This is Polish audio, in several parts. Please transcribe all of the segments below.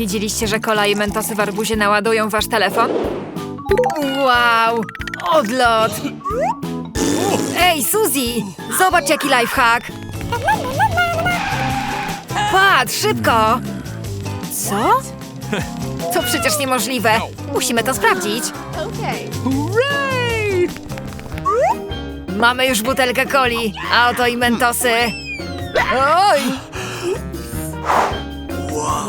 Widzieliście, że kola i mentosy w arbuzie naładują wasz telefon? Wow! Odlot! Ej, Suzy! Zobacz jaki lifehack! Patrz, szybko! Co? To przecież niemożliwe. Musimy to sprawdzić. Mamy już butelkę coli, a oto i mentosy. Oj!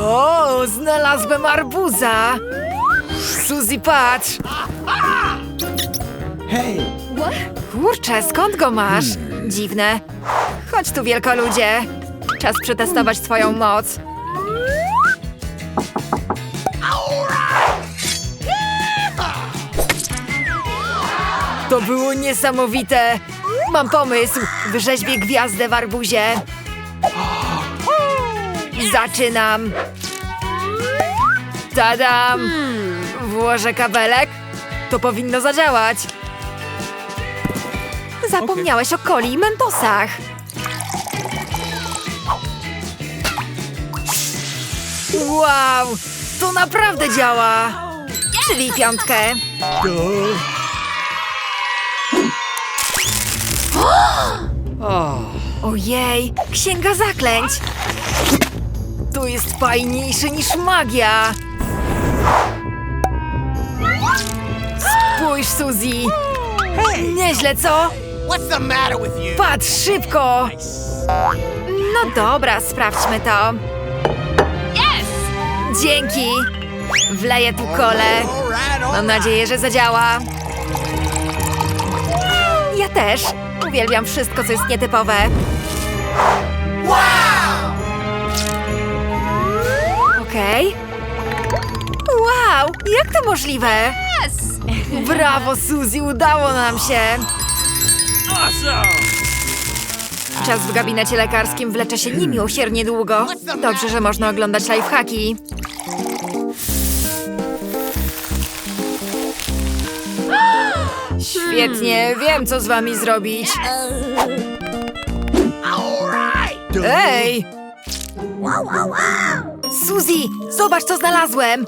O, znalazłem arbuza! Suzy, patrz! Kurczę, skąd go masz? Dziwne. Chodź tu, wielkoludzie. Czas przetestować twoją moc. To było niesamowite. Mam pomysł. Wyrzeźbię gwiazdę w arbuzie. Zaczynam. Tadam! Włożę kabelek. To powinno zadziałać. Zapomniałeś o coli i mentosach. Wow! To naprawdę działa! Czyli piątkę. Ojej, księga zaklęć! To jest fajniejsze niż magia! Spójrz, Suzy! Nieźle, co? Patrz szybko! No dobra, sprawdźmy to. Dzięki! Wleję tu kole. Mam nadzieję, że zadziała. Ja też. Uwielbiam wszystko, co jest nietypowe. Okej. Wow, jak to możliwe? Brawo, Suzy, udało nam się. Czas w gabinecie lekarskim wlecze się niemiłosiernie długo. Dobrze, że można oglądać lifehacki. Świetnie, wiem co z wami zrobić. Ej! Suzy, zobacz co znalazłem!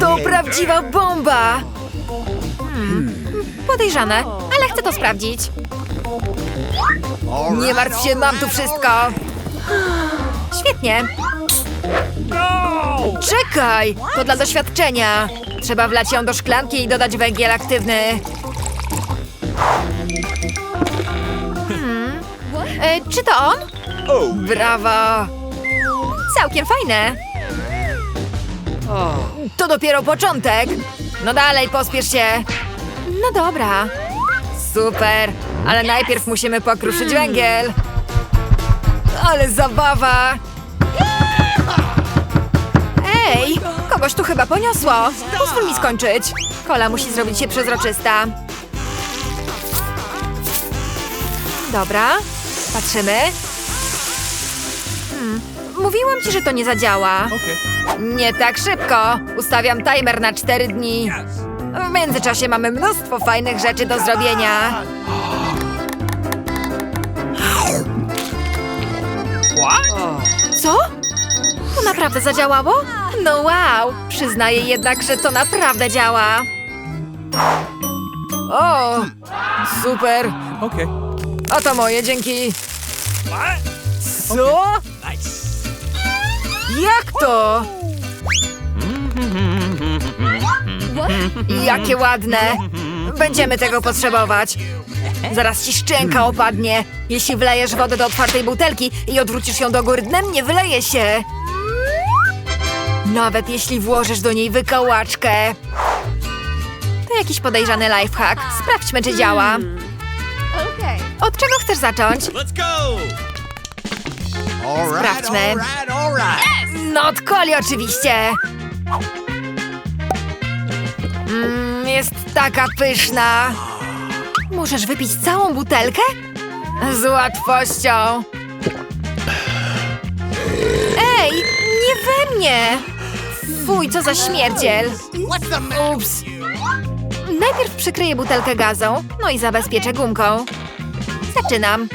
To prawdziwa bomba! Hmm, podejrzane, ale chcę to sprawdzić. Nie martw się, mam tu wszystko. Świetnie. Czekaj, to dla doświadczenia. Trzeba wlać ją do szklanki i dodać węgiel aktywny. Hmm. E, czy to on? Brawo! Całkiem fajne. To dopiero początek. No dalej, pospiesz się. No dobra. Super, ale najpierw musimy pokruszyć węgiel. Ale zabawa! Ej, kogoś tu chyba poniosło. Pozwól mi skończyć. Kola musi zrobić się przezroczysta. Dobra, patrzymy. Mówiłam ci, że to nie zadziała. Nie tak szybko. Ustawiam timer na 4 dni. W międzyczasie mamy mnóstwo fajnych rzeczy do zrobienia. Co? To naprawdę zadziałało? No wow! Przyznaję jednak, że to naprawdę działa. O! Super! Okay. Oto moje, dzięki. Co? Jak to? Jakie ładne! Będziemy tego potrzebować. Zaraz ci szczęka opadnie. Jeśli wlejesz wodę do otwartej butelki i odwrócisz ją do góry dnem, nie wyleje się. Nawet jeśli włożysz do niej wykałaczkę. To jakiś podejrzany lifehack. Sprawdźmy, czy działa. Od czego chcesz zacząć? Sprawdźmy. Alright. No od coli oczywiście! Mmm, jest taka pyszna! Możesz wypić całą butelkę? Z łatwością! Ej, nie we mnie! Fuj, co za śmierdziel! Ups. Najpierw przykryję butelkę gazą, no i zabezpieczę gumką. Zaczynam.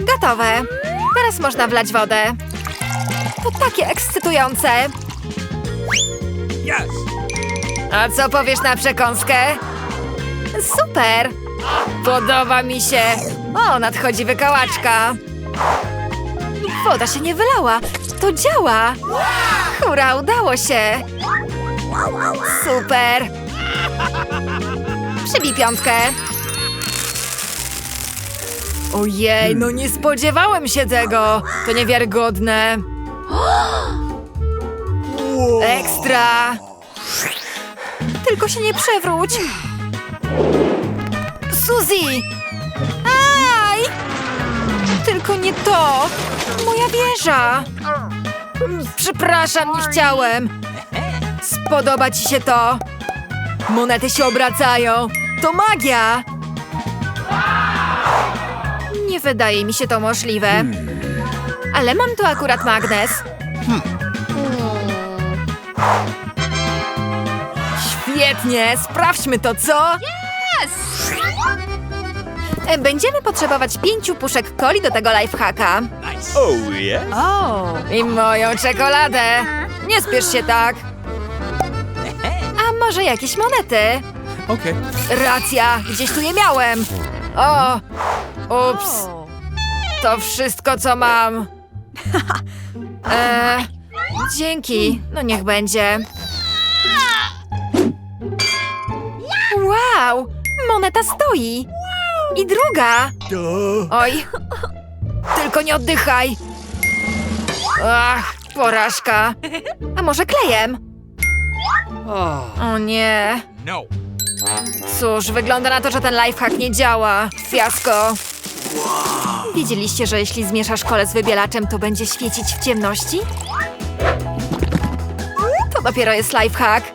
Gotowe. Teraz można wlać wodę. To takie ekscytujące. Yes. A co powiesz na przekąskę? Super! Podoba mi się. O, nadchodzi wykałaczka. Woda się nie wylała. To działa. Hurra, udało się. Super. Przybij piątkę. Ojej, no nie spodziewałem się tego. To niewiarygodne. Ekstra. Tylko się nie przewróć. Suzy! Aj! Tylko nie to! Moja wieża! Przepraszam, nie chciałem. Spodoba ci się to? Monety się obracają. To magia! Nie wydaje mi się to możliwe. Ale mam tu akurat magnes. Świetnie, sprawdźmy to, co? E, Będziemy potrzebować pięciu puszek coli do tego lifehacka. Nice. Oh, yes? I moją czekoladę. Nie spiesz się tak. A może jakieś monety? Okay. Racja, gdzieś tu je miałem. O, ups. To wszystko, co mam. E, dzięki. No niech będzie. Wow, moneta stoi. I druga. Oj, tylko nie oddychaj. Ach, porażka. A może klejem? O nie. No. Cóż, wygląda na to, że ten lifehack nie działa. Fiasko. Wiedzieliście, że jeśli zmieszasz kole z wybielaczem, to będzie świecić w ciemności? To dopiero jest lifehack.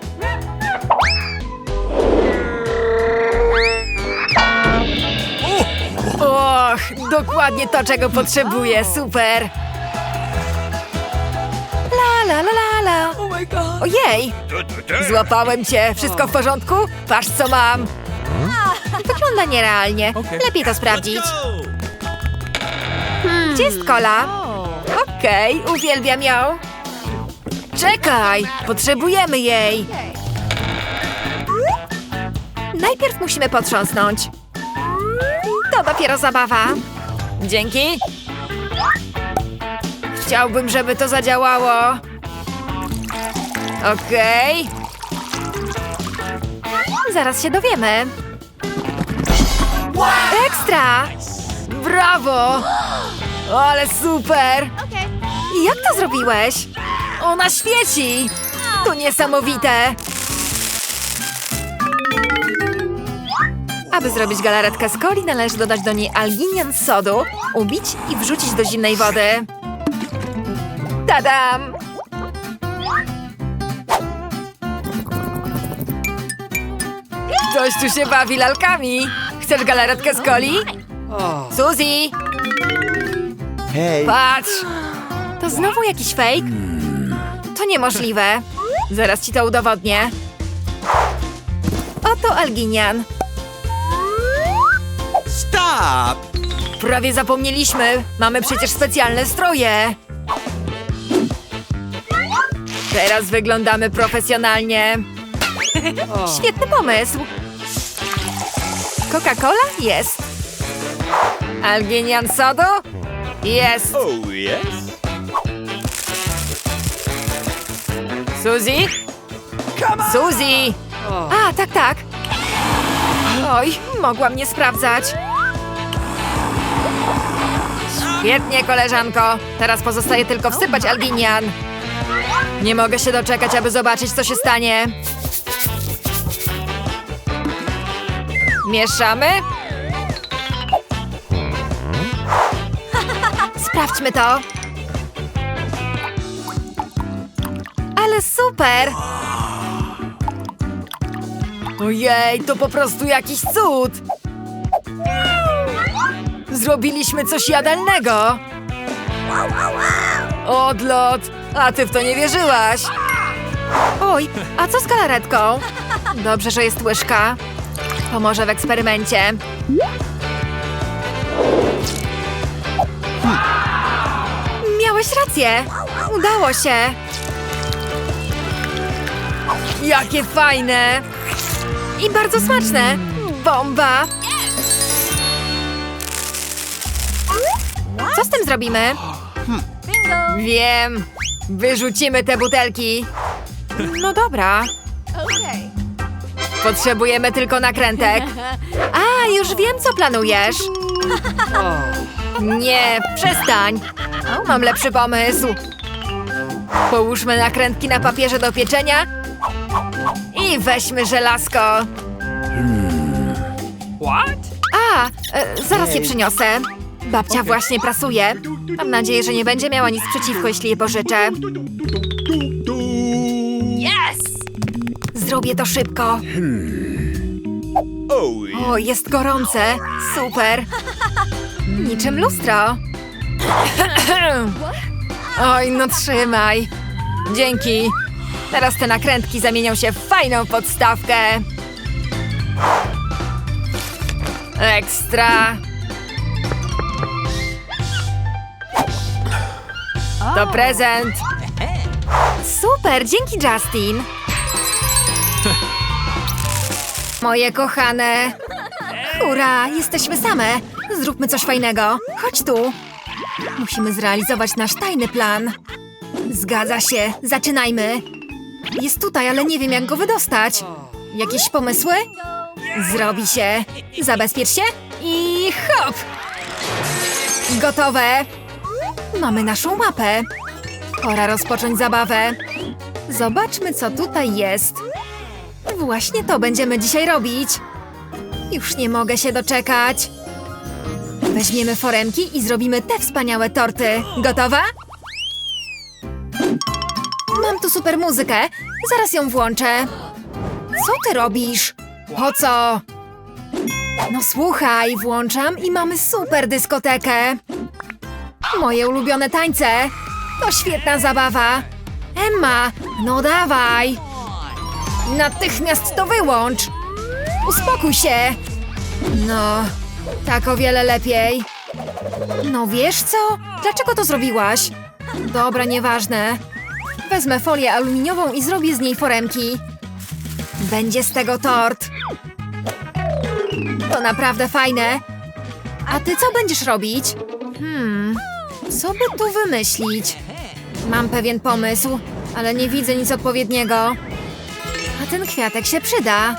Och, dokładnie to, czego potrzebuję. Super. La la la la la. Ojej, Złapałem cię! Wszystko w porządku? Patrz co mam! Wygląda nierealnie. Lepiej to sprawdzić. Go. Gdzie jest kola? Okej, uwielbiam ją. Czekaj! Potrzebujemy jej! Najpierw musimy potrząsnąć. To dopiero zabawa. Dzięki. Chciałbym, żeby to zadziałało. Okej. Zaraz się dowiemy. Ekstra! Brawo! Ale super! Jak to zrobiłeś? Ona świeci! To niesamowite! Aby zrobić galaretkę z coli, należy dodać do niej alginian z sodu, ubić i wrzucić do zimnej wody. Tadam! Ktoś tu się bawi lalkami. Chcesz galaretkę z coli? Suzy! Hey. Patrz! To znowu jakiś fake? To niemożliwe. Zaraz ci to udowodnię. Oto Alginian. Stop. Prawie zapomnieliśmy. Mamy przecież specjalne stroje. Teraz wyglądamy profesjonalnie. Świetny pomysł. Coca-Cola? Jest. Alginian sodu? Jest. Oh, yes? Suzy? Suzy! A, tak, tak. Oj, mogłam nie sprawdzać. Świetnie, koleżanko. Teraz pozostaje tylko wsypać alginian. Nie mogę się doczekać, aby zobaczyć, co się stanie. Mieszamy. Sprawdźmy to. Ale super! Ojej, to po prostu jakiś cud! Zrobiliśmy coś jadalnego! Odlot! A ty w to nie wierzyłaś! Oj, a co z galaretką? Dobrze, że jest łyżka. Pomoże w eksperymencie. Miałeś rację. Udało się. Jakie fajne. I bardzo smaczne. Bomba. Co z tym zrobimy? Wiem. Wyrzucimy te butelki. No dobra. Potrzebujemy tylko nakrętek. A, już wiem, co planujesz. Nie, przestań. Mam lepszy pomysł. Połóżmy nakrętki na papierze do pieczenia i weźmy żelazko. What? A, e, zaraz je przyniosę. Babcia właśnie prasuje. Mam nadzieję, że nie będzie miała nic przeciwko, jeśli je pożyczę. Zrobię to szybko. Oh, O, jest gorące. Super. Niczym lustro. Oj, no trzymaj. Dzięki. Teraz te nakrętki zamienią się w fajną podstawkę. Ekstra. To prezent. Super, dzięki Justin. Moje kochane. Hurra, jesteśmy same. Zróbmy coś fajnego. Chodź tu. Musimy zrealizować nasz tajny plan. Zgadza się, zaczynajmy. Jest tutaj, ale nie wiem jak go wydostać. Jakieś pomysły? Zrobi się. Zabezpiecz się i hop! Gotowe. Mamy naszą mapę. Pora rozpocząć zabawę. Zobaczmy, co tutaj jest. Właśnie to będziemy dzisiaj robić. Już nie mogę się doczekać. Weźmiemy foremki i zrobimy te wspaniałe torty. Gotowa? Mam tu super muzykę. Zaraz ją włączę. Co ty robisz? Po co? No słuchaj, włączam i mamy super dyskotekę. Moje ulubione tańce. To świetna zabawa. Emma, no dawaj. Natychmiast to wyłącz! Uspokój się! No, tak o wiele lepiej. No wiesz co? Dlaczego to zrobiłaś? Dobra, nieważne. Wezmę folię aluminiową i zrobię z niej foremki. Będzie z tego tort. To naprawdę fajne. A ty co będziesz robić? Hmm, co by tu wymyślić? Mam pewien pomysł, ale nie widzę nic odpowiedniego. Ten kwiatek się przyda.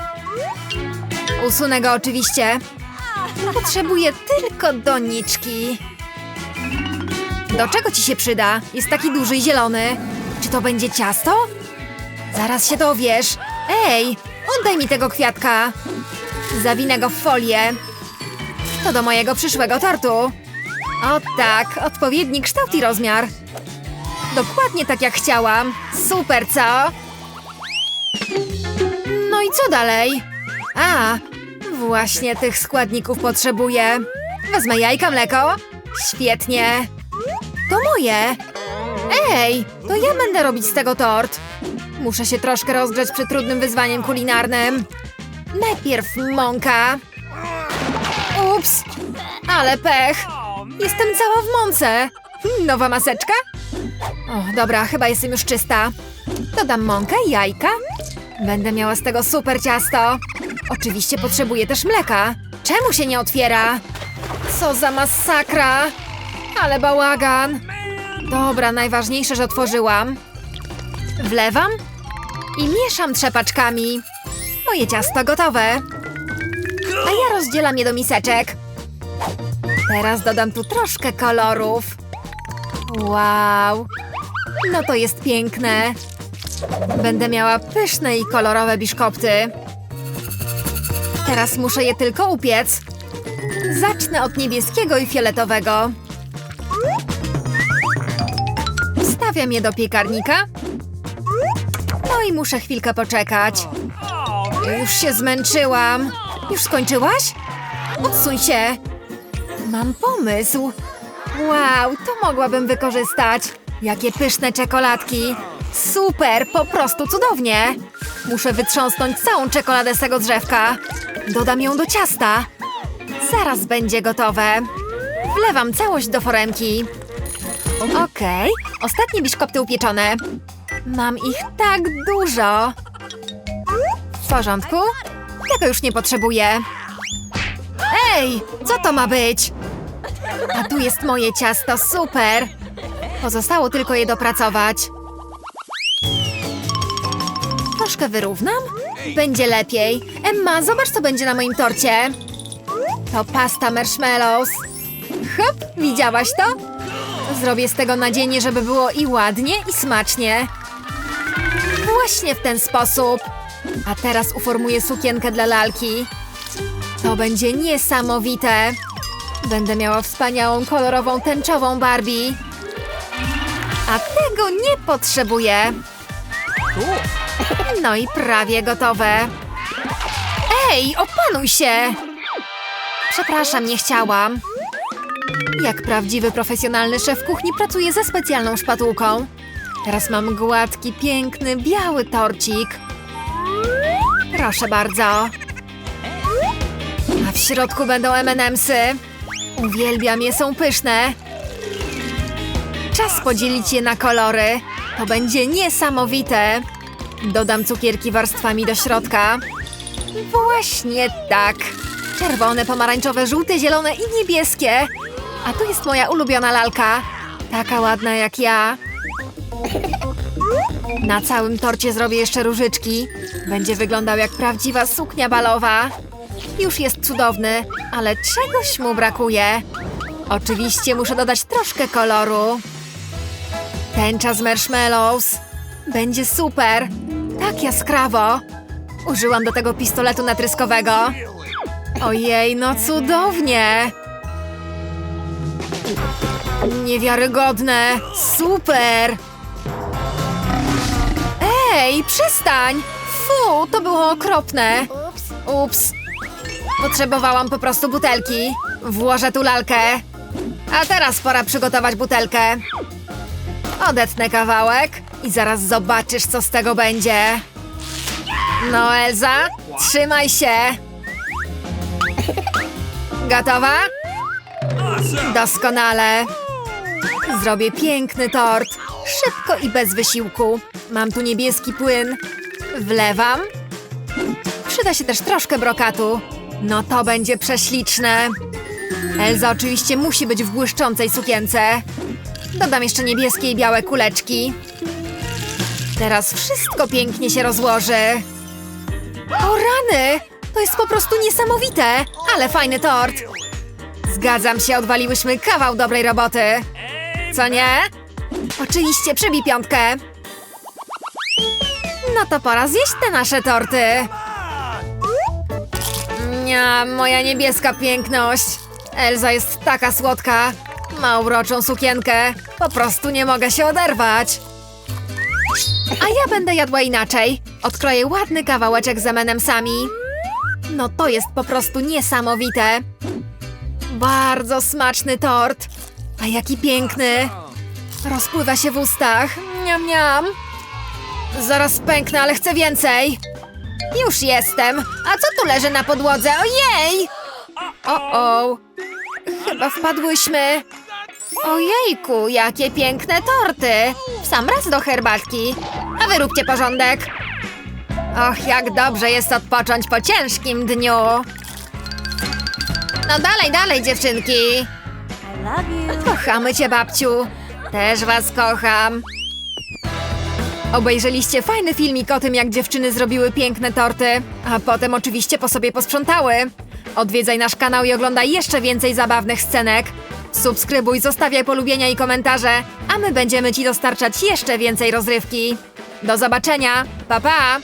Usunę go oczywiście. Potrzebuję tylko doniczki. Do czego ci się przyda? Jest taki duży i zielony. Czy to będzie ciasto? Zaraz się dowiesz. Ej, oddaj mi tego kwiatka. Zawinę go w folię. To do mojego przyszłego tortu. O tak, odpowiedni kształt i rozmiar. Dokładnie tak jak chciałam. Super, co? I co dalej? A, właśnie tych składników potrzebuję. Wezmę jajka, mleko. Świetnie. To moje. Ej, to ja będę robić z tego tort. Muszę się troszkę rozgrzać przed trudnym wyzwaniem kulinarnym. Najpierw mąka. Ups, ale pech. Jestem cała w mące. Nowa maseczka? O, dobra, chyba jestem już czysta. Dodam mąkę, jajka. Będę miała z tego super ciasto. Oczywiście potrzebuję też mleka. Czemu się nie otwiera? Co za masakra! Ale bałagan. Dobra, najważniejsze, że otworzyłam. Wlewam i mieszam trzepaczkami. Moje ciasto gotowe. A ja rozdzielam je do miseczek. Teraz dodam tu troszkę kolorów. Wow. No to jest piękne. Będę miała pyszne i kolorowe biszkopty. Teraz muszę je tylko upiec. Zacznę od niebieskiego i fioletowego. Wstawiam je do piekarnika. No i muszę chwilkę poczekać. Już się zmęczyłam. Już skończyłaś? Odsuń się. Mam pomysł. Wow, to mogłabym wykorzystać. Jakie pyszne czekoladki. Super, po prostu cudownie. Muszę wytrząsnąć całą czekoladę z tego drzewka. Dodam ją do ciasta. Zaraz będzie gotowe. Wlewam całość do foremki. Okej, ostatnie biszkopty upieczone. Mam ich tak dużo. W porządku? Tego już nie potrzebuję. Ej, co to ma być? A tu jest moje ciasto, super! Pozostało tylko je dopracować. Troszkę wyrównam? Będzie lepiej. Emma, zobacz, co będzie na moim torcie. To pasta marshmallows. Hop, widziałaś to? Zrobię z tego nadzienie, żeby było i ładnie, i smacznie. Właśnie w ten sposób. A teraz uformuję sukienkę dla lalki. To będzie niesamowite. Będę miała wspaniałą, kolorową, tęczową Barbie. A tego nie potrzebuję. No i prawie gotowe. Ej, opanuj się! Przepraszam, nie chciałam. Jak prawdziwy profesjonalny szef kuchni pracuję ze specjalną szpatułką. Teraz mam gładki, piękny, biały torcik. Proszę bardzo. A w środku będą M&M'sy. Uwielbiam je, są pyszne. Czas podzielić je na kolory. To będzie niesamowite. Dodam cukierki warstwami do środka. Właśnie tak. Czerwone, pomarańczowe, żółte, zielone i niebieskie. A tu jest moja ulubiona lalka. Taka ładna jak ja. Na całym torcie zrobię jeszcze różyczki. Będzie wyglądał jak prawdziwa suknia balowa. Już jest cudowny, ale czegoś mu brakuje. Oczywiście muszę dodać troszkę koloru. Tęcza z marshmallows. Będzie super. Tak jaskrawo. Użyłam do tego pistoletu natryskowego. Ojej, no cudownie. Niewiarygodne. Super. Ej, przestań. Fu, to było okropne. Ups. Potrzebowałam po prostu butelki. Włożę tu lalkę. A teraz pora przygotować butelkę. Odetnę kawałek i zaraz zobaczysz, co z tego będzie. No, Elza, trzymaj się. Gotowa? Doskonale. Zrobię piękny tort. Szybko i bez wysiłku. Mam tu niebieski płyn. Wlewam. Przyda się też troszkę brokatu. No to będzie prześliczne. Elza oczywiście musi być w błyszczącej sukience. Dodam jeszcze niebieskie i białe kuleczki. Teraz wszystko pięknie się rozłoży. O rany! To jest po prostu niesamowite! Ale fajny tort! Zgadzam się, odwaliłyśmy kawał dobrej roboty. Co nie? Oczywiście, przybij piątkę. No to pora zjeść te nasze torty. Nia, moja niebieska piękność. Elza jest taka słodka. Ma uroczą sukienkę. Po prostu nie mogę się oderwać. A ja będę jadła inaczej. Odkroję ładny kawałeczek z M&M'sami. No to jest po prostu niesamowite. Bardzo smaczny tort. A jaki piękny. Rozpływa się w ustach. Miam, miam. Zaraz pęknę, ale chcę więcej. Już jestem. A co tu leży na podłodze? Ojej! O-o. Chyba wpadłyśmy. Ojejku, jakie piękne torty. W sam raz do herbatki. A wy róbcie porządek. Och, jak dobrze jest odpocząć po ciężkim dniu. No dalej, dalej, dziewczynki. Kochamy cię, babciu. Też was kocham. Obejrzeliście fajny filmik o tym, jak dziewczyny zrobiły piękne torty, a potem oczywiście po sobie posprzątały. Odwiedzaj nasz kanał i oglądaj jeszcze więcej zabawnych scenek. Subskrybuj, zostawiaj polubienia i komentarze, a my będziemy Ci dostarczać jeszcze więcej rozrywki. Do zobaczenia, pa pa!